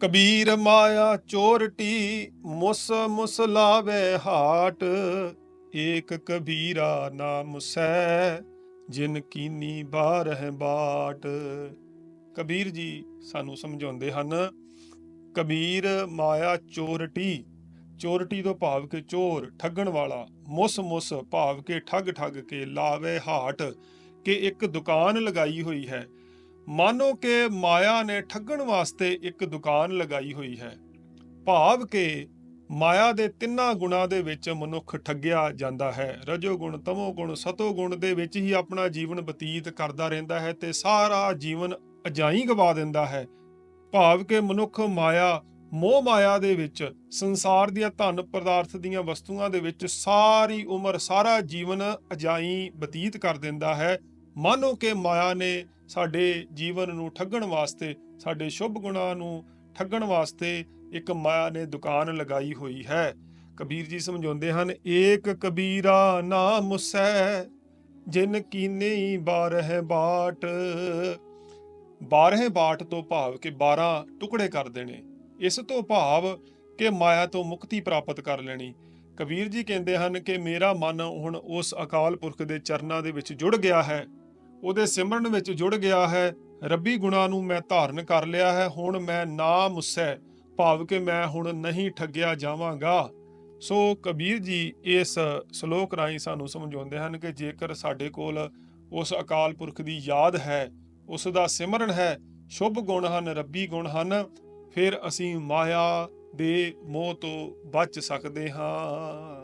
ਕਬੀਰ ਮਾਇਆ ਚੋਰਟੀ ਮੁਸ ਮੁਸ ਲਾਵੇ ਹਾਟ, ਏਕ ਕਬੀਰਾ ਨਾਮ ਸੈ, ਜਿਨ ਕੀਨੀ ਬਾਰਹ ਬਾਟ। ਕਬੀਰ ਜੀ ਸਾਨੂੰ ਸਮਝਾਉਂਦੇ ਹਨ, ਕਬੀਰ ਮਾਇਆ ਚੋਰਟੀ ਚੋਰਟੀ ਤੋਂ ਭਾਵ ਕਿ ਚੋਰ, ਠੱਗਣ ਵਾਲਾ, ਮੁਸ ਮੁਸ ਭਾਵ ਕਿ ਠੱਗ ਠੱਗ ਕੇ ਲਾਵੇ ਹਾਟ, ਕਿ ਇੱਕ ਦੁਕਾਨ ਲਗਾਈ ਹੋਈ ਹੈ ਮਾਨੋ ਕਿ ਮਾਇਆ ਨੇ ਠੱਗਣ ਵਾਸਤੇ ਇੱਕ ਦੁਕਾਨ ਲਗਾਈ ਹੋਈ ਹੈ ਭਾਵ ਕਿ ਮਾਇਆ ਦੇ ਤਿੰਨਾਂ ਗੁਣਾਂ ਦੇ ਵਿੱਚ ਮਨੁੱਖ ਠੱਗਿਆ ਜਾਂਦਾ ਹੈ ਰਜੋ ਗੁਣ ਤਮੋ ਗੁਣ ਸਤੋ ਗੁਣ ਦੇ ਵਿੱਚ ਹੀ ਆਪਣਾ ਜੀਵਨ ਬਤੀਤ ਕਰਦਾ ਰਹਿੰਦਾ ਹੈ ਤੇ ਸਾਰਾ ਜੀਵਨ ਅਜਾਈ ਗਵਾ ਦਿੰਦਾ ਹੈ ਭਾਵ ਕਿ ਮਨੁੱਖ ਮਾਇਆ ਮੋਹ ਮਾਇਆ ਦੇ ਵਿੱਚ ਸੰਸਾਰ ਦੀਆਂ ਧਨ ਪਦਾਰਥ ਦੀਆਂ ਵਸਤੂਆਂ ਦੇ ਵਿੱਚ ਸਾਰੀ ਉਮਰ ਸਾਰਾ ਜੀਵਨ ਅਜਾਈ ਬਤੀਤ ਕਰ ਦਿੰਦਾ ਹੈ ਮਾਨੋ ਕਿ ਮਾਇਆ ਨੇ ਸਾਡੇ ਜੀਵਨ ਨੂੰ ਠੱਗਣ ਵਾਸਤੇ, ਸਾਡੇ ਸ਼ੁਭ ਗੁਣਾਂ ਨੂੰ ਠੱਗਣ ਵਾਸਤੇ ਇੱਕ ਮਾਇਆ ਨੇ ਦੁਕਾਨ ਲਗਾਈ ਹੋਈ ਹੈ। ਕਬੀਰ ਜੀ ਸਮਝਾਉਂਦੇ ਹਨ, ਏਕ ਕਬੀਰਾ ਨਾ ਮੁਸੈ ਜਿਨ ਕੀਨੇ ਬਾਰਹਿ ਬਾਟ। ਬਾਰਹਿ ਬਾਟ ਤੋਂ ਭਾਵ ਕਿ 12 ਟੁਕੜੇ ਕਰ ਦੇਣੇ। ਇਸ ਤੋਂ ਭਾਵ ਕਿ ਮਾਇਆ ਤੋਂ ਮੁਕਤੀ ਪ੍ਰਾਪਤ ਕਰ ਲੈਣੀ। ਕਬੀਰ ਜੀ ਕਹਿੰਦੇ ਹਨ ਕਿ ਮੇਰਾ ਮਨ ਹੁਣ ਉਸ ਅਕਾਲ ਪੁਰਖ ਦੇ ਚਰਨਾਂ ਦੇ ਵਿੱਚ ਜੁੜ ਗਿਆ ਹੈ। ਉਹਦੇ ਸਿਮਰਨ ਵਿੱਚ ਜੁੜ ਗਿਆ ਹੈ। ਰੱਬੀ ਗੁਣਾਂ ਨੂੰ ਮੈਂ ਧਾਰਨ ਕਰ ਲਿਆ ਹੈ। ਹੁਣ ਮੈਂ ਨਾ ਮੁੱਸੈ ਭਾਵ ਕਿ ਮੈਂ ਹੁਣ ਨਹੀਂ ਠੱਗਿਆ ਜਾਵਾਂਗਾ। ਸੋ ਕਬੀਰ ਜੀ ਇਸ ਸ਼ਲੋਕ ਰਾਹੀਂ ਸਾਨੂੰ ਸਮਝਾਉਂਦੇ ਹਨ ਕਿ ਜੇਕਰ ਸਾਡੇ ਕੋਲ ਉਸ ਅਕਾਲ ਪੁਰਖ ਦੀ ਯਾਦ ਹੈ, ਉਸ ਦਾ ਸਿਮਰਨ ਹੈ, ਸ਼ੁਭ ਗੁਣ ਹਨ, ਰੱਬੀ ਗੁਣ ਹਨ, ਫਿਰ ਅਸੀਂ ਮਾਇਆ ਦੇ ਮੋਹ ਤੋਂ ਬਚ ਸਕਦੇ ਹਾਂ।